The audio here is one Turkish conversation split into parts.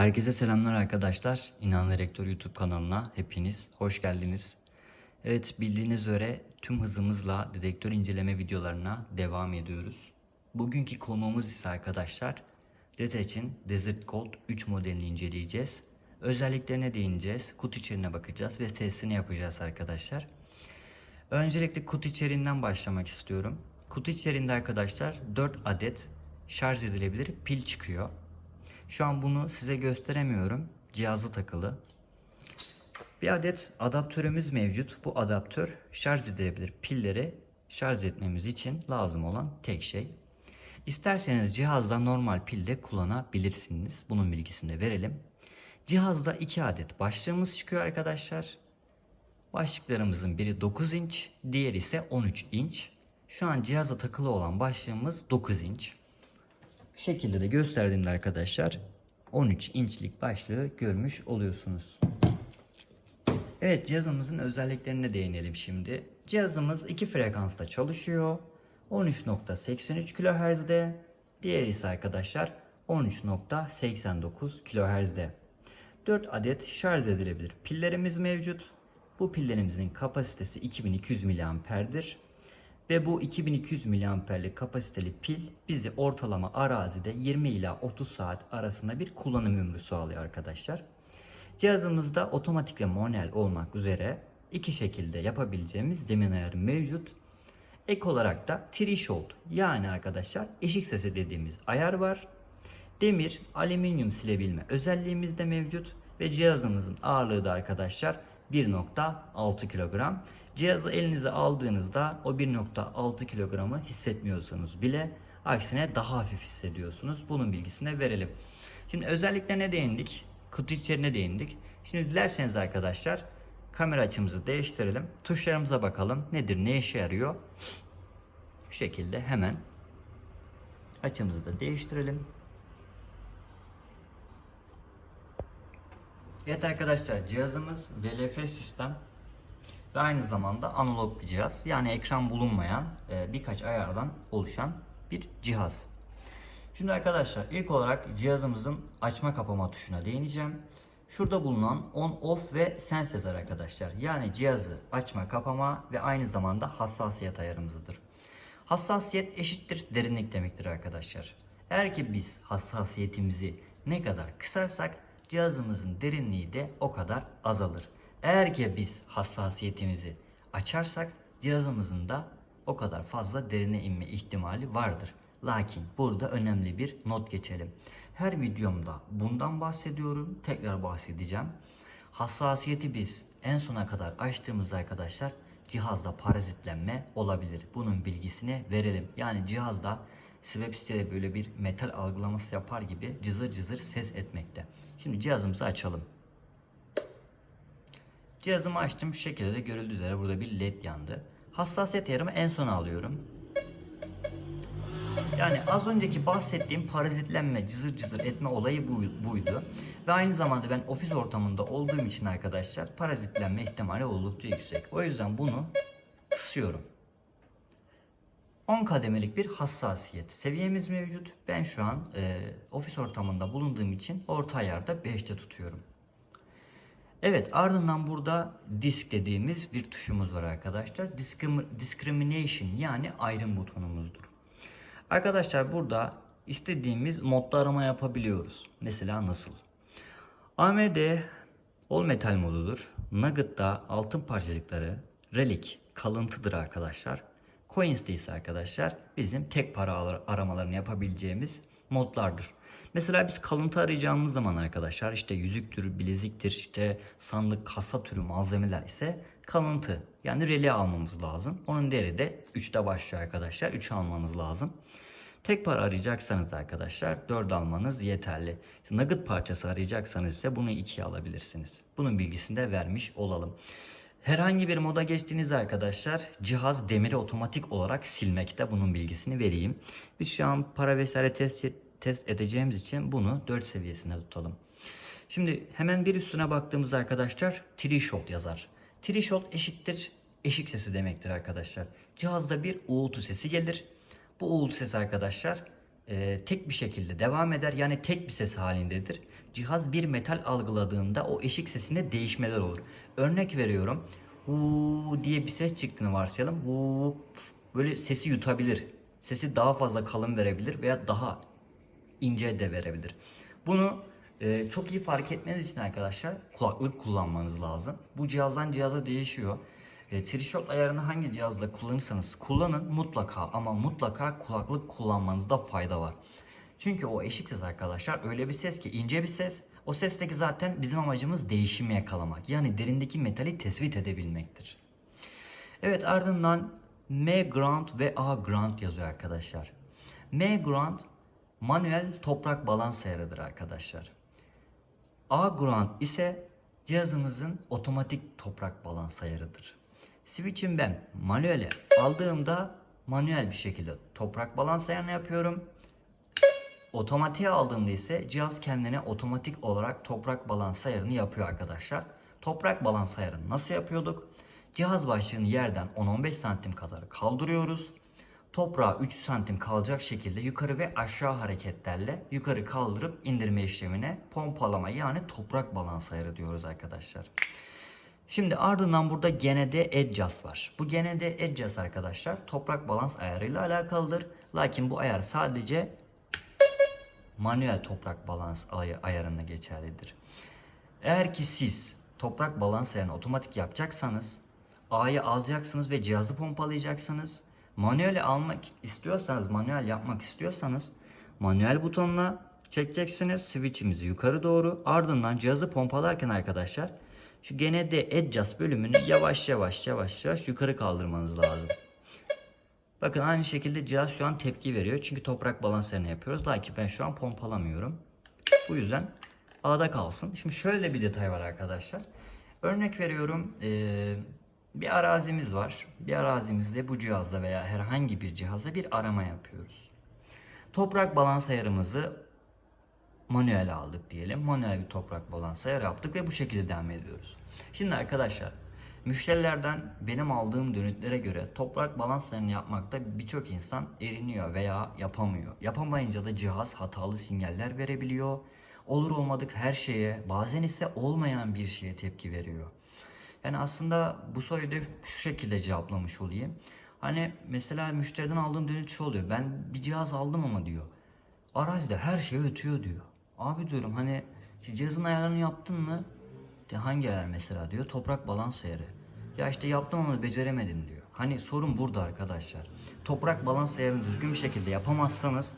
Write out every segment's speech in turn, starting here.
Herkese selamlar arkadaşlar. İnan Rektör YouTube kanalına hepiniz hoş geldiniz. Evet bildiğiniz üzere tüm hızımızla dedektör inceleme videolarına devam ediyoruz. Bugünkü konuğumuz ise arkadaşlar DETEC'in Desert Gold 3 modelini inceleyeceğiz. Özelliklerine değineceğiz, kutu içeriğine bakacağız ve testini yapacağız arkadaşlar. Öncelikle kutu içeriğinden başlamak istiyorum. Kutu içeriğinde arkadaşlar 4 adet şarj edilebilir pil çıkıyor. Şu an bunu size gösteremiyorum. Cihazda takılı. Bir adet adaptörümüz mevcut. Bu adaptör şarj edilebilir pilleri şarj etmemiz için lazım olan tek şey. İsterseniz cihazda normal pille kullanabilirsiniz. Bunun bilgisini de verelim. Cihazda 2 adet başlığımız çıkıyor arkadaşlar. Başlıklarımızın biri 9 inç, diğeri ise 13 inç. Şu an cihaza takılı olan başlığımız 9 inç. Şekilde de gösterdiğimde arkadaşlar 13 inçlik başlığı görmüş oluyorsunuz. Evet cihazımızın özelliklerine değinelim şimdi. Cihazımız iki frekansta çalışıyor. 13.83 kHz'de. Diğeri ise arkadaşlar 13.89 kHz'de. 4 adet şarj edilebilir pillerimiz mevcut. Bu pillerimizin kapasitesi 2200 mAh'dir. Ve bu 2200 mAh'lik kapasiteli pil bizi ortalama arazide 20 ila 30 saat arasında bir kullanım ömrü sağlıyor arkadaşlar. Cihazımızda otomatik ve manuel olmak üzere iki şekilde yapabileceğimiz zemin ayarı mevcut. Ek olarak da threshold yani arkadaşlar eşik sesi dediğimiz ayar var. Demir, alüminyum silebilme özelliğimiz de mevcut ve cihazımızın ağırlığı da arkadaşlar 1.6 kilogram. Cihazı elinize aldığınızda o 1.6 kilogramı hissetmiyorsunuz bile. Aksine daha hafif hissediyorsunuz. Bunun bilgisini verelim. Şimdi özelliklerine değindik. Kutu içeriğine değindik. Şimdi dilerseniz arkadaşlar kamera açımızı değiştirelim. Tuşlarımıza bakalım. Nedir, ne işe yarıyor? Bu şekilde hemen açımızı da değiştirelim. Evet arkadaşlar cihazımız VLF sistem ve aynı zamanda analog bir cihaz. Yani ekran bulunmayan e, birkaç ayardan oluşan bir cihaz. Şimdi arkadaşlar ilk olarak cihazımızın açma kapama tuşuna değineceğim. Şurada bulunan on off ve sensor arkadaşlar. Yani cihazı açma kapama ve aynı zamanda hassasiyet ayarımızdır. Hassasiyet eşittir derinlik demektir arkadaşlar. Eğer ki biz hassasiyetimizi ne kadar kısarsak cihazımızın derinliği de o kadar azalır. Eğer ki biz hassasiyetimizi açarsak cihazımızın da o kadar fazla derine inme ihtimali vardır. Lakin burada önemli bir not geçelim. Her videomda bundan bahsediyorum. Tekrar bahsedeceğim. Hassasiyeti biz en sona kadar açtığımızda arkadaşlar cihazda parazitlenme olabilir. Bunun bilgisini verelim. Yani cihazda Swap sitede böyle bir metal algılaması yapar gibi cızır cızır ses etmekte. Şimdi cihazımızı açalım. Cihazımı açtım. Şu şekilde de görüldüğü üzere burada bir led yandı. Hassasiyet ayarımı en sona alıyorum. Yani az önceki bahsettiğim parazitlenme, cızır cızır etme olayı buydu. Ve aynı zamanda ben ofis ortamında olduğum için arkadaşlar parazitlenme ihtimali oldukça yüksek. O yüzden bunu kısıyorum. 10 kademelik bir hassasiyet seviyemiz mevcut. Ben şu an e, ofis ortamında bulunduğum için orta ayarda 5'te tutuyorum. Evet ardından burada disk dediğimiz bir tuşumuz var arkadaşlar. Discrim discrimination yani ayrım butonumuzdur. Arkadaşlar burada istediğimiz modda arama yapabiliyoruz. Mesela nasıl? AMD All Metal modudur. Nugget'ta altın parçacıkları, Relic kalıntıdır arkadaşlar. Coins'te ise arkadaşlar bizim tek para aramalarını yapabileceğimiz modlardır. Mesela biz kalıntı arayacağımız zaman arkadaşlar işte yüzüktür, bileziktir, işte sandık, kasa türü malzemeler ise kalıntı yani reli almamız lazım. Onun değeri de 3'te başlıyor arkadaşlar. 3 almanız lazım. Tek para arayacaksanız arkadaşlar 4 almanız yeterli. Nugget parçası arayacaksanız ise bunu 2'ye alabilirsiniz. Bunun bilgisini de vermiş olalım. Herhangi bir moda geçtiğinizde arkadaşlar cihaz demiri otomatik olarak silmekte. Bunun bilgisini vereyim. Biz şu an para vesaire test, test edeceğimiz için bunu 4 seviyesinde tutalım. Şimdi hemen bir üstüne baktığımızda arkadaşlar threshold yazar. Threshold eşittir eşik sesi demektir arkadaşlar. Cihazda bir uğultu sesi gelir. Bu uğultu sesi arkadaşlar e, tek bir şekilde devam eder. Yani tek bir ses halindedir. Cihaz bir metal algıladığında o eşik sesinde değişmeler olur. Örnek veriyorum. Huu diye bir ses çıktığını varsayalım. Huu böyle sesi yutabilir. Sesi daha fazla kalın verebilir veya daha ince de verebilir. Bunu e, çok iyi fark etmeniz için arkadaşlar kulaklık kullanmanız lazım. Bu cihazdan cihaza değişiyor. E, Trishot ayarını hangi cihazla kullanırsanız kullanın mutlaka ama mutlaka kulaklık kullanmanızda fayda var. Çünkü o eşik ses arkadaşlar öyle bir ses ki ince bir ses. O sesteki zaten bizim amacımız değişimi yakalamak. Yani derindeki metali tespit edebilmektir. Evet ardından M ground ve A ground yazıyor arkadaşlar. M ground manuel toprak balans ayarıdır arkadaşlar. A ground ise cihazımızın otomatik toprak balans ayarıdır. Switch'in ben manuele aldığımda manuel bir şekilde toprak balans ayarını yapıyorum. Otomatiğe aldığımda ise cihaz kendine otomatik olarak toprak balans ayarını yapıyor arkadaşlar. Toprak balans ayarını nasıl yapıyorduk? Cihaz başlığını yerden 10-15 santim kadar kaldırıyoruz. Toprağı 3 santim kalacak şekilde yukarı ve aşağı hareketlerle yukarı kaldırıp indirme işlemine pompalama yani toprak balans ayarı diyoruz arkadaşlar. Şimdi ardından burada gene de adjust var. Bu gene de adjust arkadaşlar toprak balans ayarıyla alakalıdır. Lakin bu ayar sadece manuel toprak balans ay- ayarında geçerlidir. Eğer ki siz toprak balans ayarını otomatik yapacaksanız A'yı alacaksınız ve cihazı pompalayacaksınız. Manuel almak istiyorsanız, manuel yapmak istiyorsanız manuel butonuna çekeceksiniz switch'imizi yukarı doğru. Ardından cihazı pompalarken arkadaşlar şu gene de adjust bölümünü yavaş yavaş yavaş yavaş yukarı kaldırmanız lazım. Bakın aynı şekilde cihaz şu an tepki veriyor. Çünkü toprak balanslarını yapıyoruz. Lakin ben şu an pompalamıyorum. Bu yüzden A'da kalsın. Şimdi şöyle bir detay var arkadaşlar. Örnek veriyorum. eee, bir arazimiz var. Bir arazimizde bu cihazla veya herhangi bir cihazla bir arama yapıyoruz. Toprak balans ayarımızı manuel aldık diyelim. Manuel bir toprak balans ayarı yaptık ve bu şekilde devam ediyoruz. Şimdi arkadaşlar müşterilerden benim aldığım dönütlere göre toprak balanslarını yapmakta birçok insan eriniyor veya yapamıyor. Yapamayınca da cihaz hatalı sinyaller verebiliyor. Olur olmadık her şeye bazen ise olmayan bir şeye tepki veriyor. Yani aslında bu soruyu da şu şekilde cevaplamış olayım. Hani mesela müşteriden aldığım dönüt şu oluyor. Ben bir cihaz aldım ama diyor. Arazide her şey ötüyor diyor. Abi diyorum hani cihazın ayarını yaptın mı? De hangi ayar mesela diyor. Toprak balans ayarı. Ya işte yaptım ama beceremedim diyor. Hani sorun burada arkadaşlar. Toprak balans ayarını düzgün bir şekilde yapamazsanız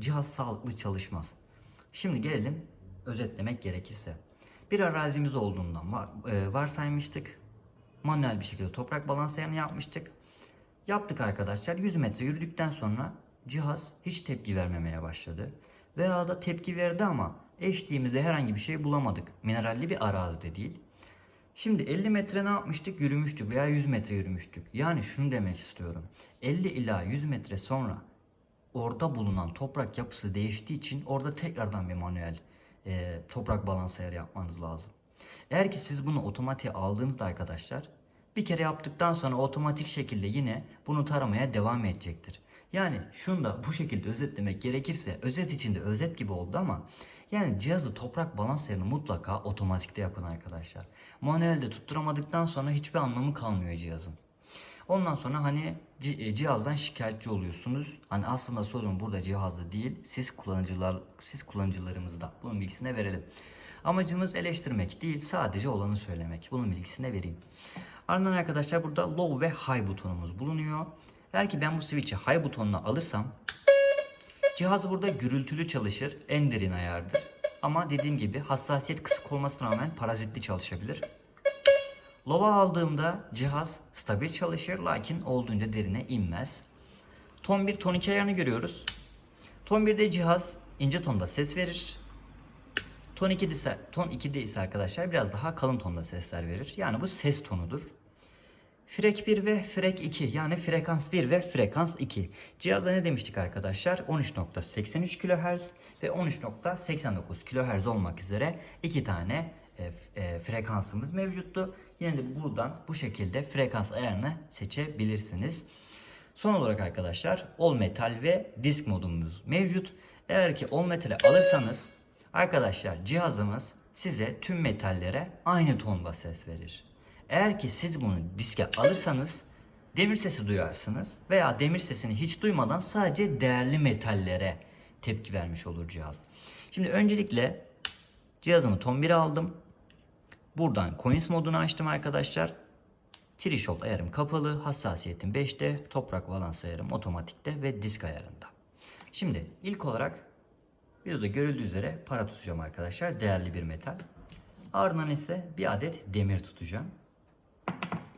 cihaz sağlıklı çalışmaz. Şimdi gelelim özetlemek gerekirse. Bir arazimiz olduğundan var, e, varsaymıştık. Manuel bir şekilde toprak balans ayarını yapmıştık. Yaptık arkadaşlar. 100 metre yürüdükten sonra cihaz hiç tepki vermemeye başladı. Veya da tepki verdi ama eşliğimizde herhangi bir şey bulamadık. Mineralli bir arazide değil. Şimdi 50 metre ne yapmıştık? Yürümüştük veya 100 metre yürümüştük. Yani şunu demek istiyorum. 50 ila 100 metre sonra orada bulunan toprak yapısı değiştiği için orada tekrardan bir manuel e, toprak balans ayarı yapmanız lazım. Eğer ki siz bunu otomatiğe aldığınızda arkadaşlar bir kere yaptıktan sonra otomatik şekilde yine bunu taramaya devam edecektir. Yani şunu da bu şekilde özetlemek gerekirse özet içinde özet gibi oldu ama yani cihazı toprak balans ayarını mutlaka otomatikte yapın arkadaşlar. Manuelde tutturamadıktan sonra hiçbir anlamı kalmıyor cihazın. Ondan sonra hani e, cihazdan şikayetçi oluyorsunuz. Hani aslında sorun burada cihazda değil, siz kullanıcılar siz kullanıcılarımızda. Bunun bilgisini verelim. Amacımız eleştirmek değil, sadece olanı söylemek. Bunun bilgisini vereyim. Ardından arkadaşlar burada low ve high butonumuz bulunuyor. Eğer ki ben bu switch'i high butonuna alırsam cihaz burada gürültülü çalışır. En derin ayardır. Ama dediğim gibi hassasiyet kısık olmasına rağmen parazitli çalışabilir. Low'a aldığımda cihaz stabil çalışır lakin olduğunca derine inmez. Ton 1, ton 2 ayarını görüyoruz. Ton 1'de cihaz ince tonda ses verir. Ton 2'de ise, ton 2'de ise arkadaşlar biraz daha kalın tonda sesler verir. Yani bu ses tonudur. Frek 1 ve frek 2 yani frekans 1 ve frekans 2. Cihazda ne demiştik arkadaşlar? 13.83 kHz ve 13.89 kHz olmak üzere iki tane e, e, frekansımız mevcuttu. Yine de buradan bu şekilde frekans ayarını seçebilirsiniz. Son olarak arkadaşlar All Metal ve Disk modumuz mevcut. Eğer ki All Metal'i alırsanız arkadaşlar cihazımız size tüm metallere aynı tonda ses verir. Eğer ki siz bunu diske alırsanız demir sesi duyarsınız veya demir sesini hiç duymadan sadece değerli metallere tepki vermiş olur cihaz. Şimdi öncelikle cihazımı ton 1'e aldım. Buradan Coins modunu açtım arkadaşlar. Threshold ayarım kapalı, hassasiyetim 5'te, toprak balans ayarım otomatikte ve disk ayarında. Şimdi ilk olarak videoda görüldüğü üzere para tutacağım arkadaşlar. Değerli bir metal. Ardından ise bir adet demir tutacağım.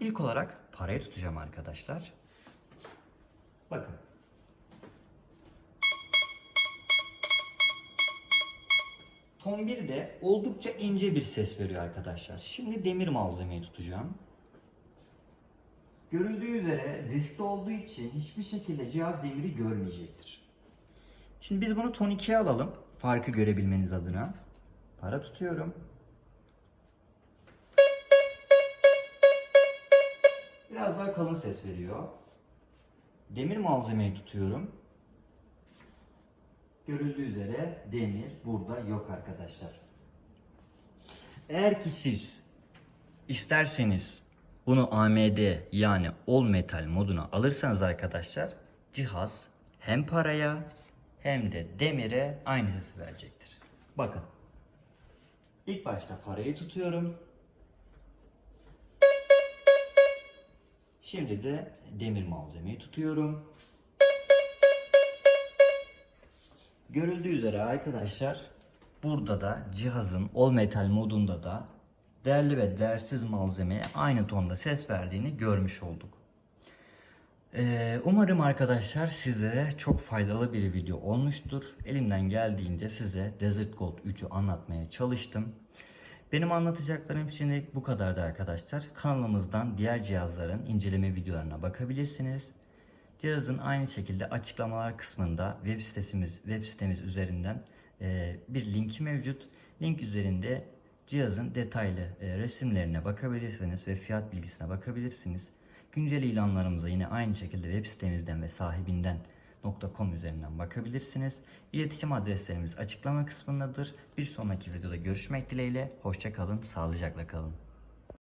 İlk olarak parayı tutacağım arkadaşlar. Bakın. Ton 1 de oldukça ince bir ses veriyor arkadaşlar. Şimdi demir malzemeyi tutacağım. Görüldüğü üzere diskte olduğu için hiçbir şekilde cihaz demiri görmeyecektir. Şimdi biz bunu ton 2'ye alalım. Farkı görebilmeniz adına. Para tutuyorum. Biraz daha kalın ses veriyor. Demir malzemeyi tutuyorum. Görüldüğü üzere demir burada yok arkadaşlar. Eğer ki siz isterseniz bunu AMD yani All Metal moduna alırsanız arkadaşlar cihaz hem paraya hem de demire aynı sesi verecektir. Bakın. İlk başta parayı tutuyorum. Şimdi de demir malzemeyi tutuyorum. Görüldüğü üzere arkadaşlar burada da cihazın All Metal modunda da değerli ve değersiz malzemeye aynı tonda ses verdiğini görmüş olduk. Ee, umarım arkadaşlar sizlere çok faydalı bir video olmuştur. Elimden geldiğince size Desert Gold 3'ü anlatmaya çalıştım. Benim anlatacaklarım şimdilik bu kadardı arkadaşlar. Kanalımızdan diğer cihazların inceleme videolarına bakabilirsiniz. Cihazın aynı şekilde açıklamalar kısmında web sitemiz web sitemiz üzerinden e, bir linki mevcut. Link üzerinde cihazın detaylı e, resimlerine bakabilirsiniz ve fiyat bilgisine bakabilirsiniz. Güncel ilanlarımıza yine aynı şekilde web sitemizden ve sahibinden .com üzerinden bakabilirsiniz. İletişim adreslerimiz açıklama kısmındadır. Bir sonraki videoda görüşmek dileğiyle. Hoşça kalın, sağlıcakla kalın.